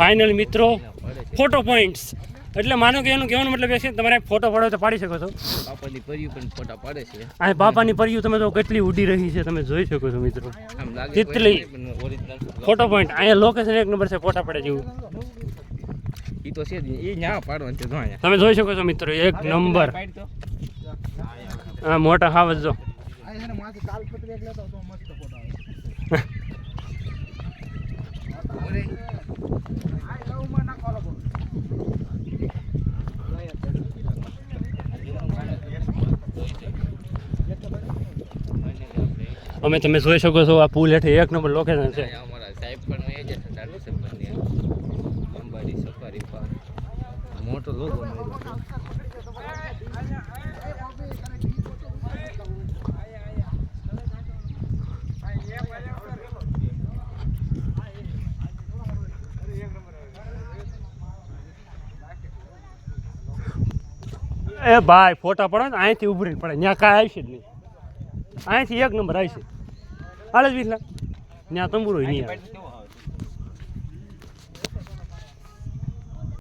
Final મિત્રો photo points એટલે માનો કે એનું કહેવાનો મતલબ એ છે તમારે ફોટો પાડો તો પાડી શકો છો. પાપાની પરિયું પણ ફોટા પાડે છે. આ બાપાની પરિયું તમે તો કેટલી ઉડી રહી છે તમે જોઈ શકો છો મિત્રો. તિતલી. ફોટો પોઈન્ટ અહીંયા લોકેશન એક નંબર છે ફોટા પડે જેવું. ઈ તો છે એ ન્યા પાડવાનું છે જો અહીંયા. તમે જોઈ શકો છો મિત્રો એક નંબર તો. આ મોટા હાવજ જો. અમે તમે જોઈ શકો છો આ પુલ હેઠે એક નંબર લોકેશન છે. મોટો લોગો એ ભાઈ ફોટા પડે ને અહીંથી ઉભરી પડે. ત્યાં કાંઈ આવશે જ નહીં. અહીંથી એક નંબર આવશે હાલે જ વિસલા ત્યાં તંબુરો નહીં આવે.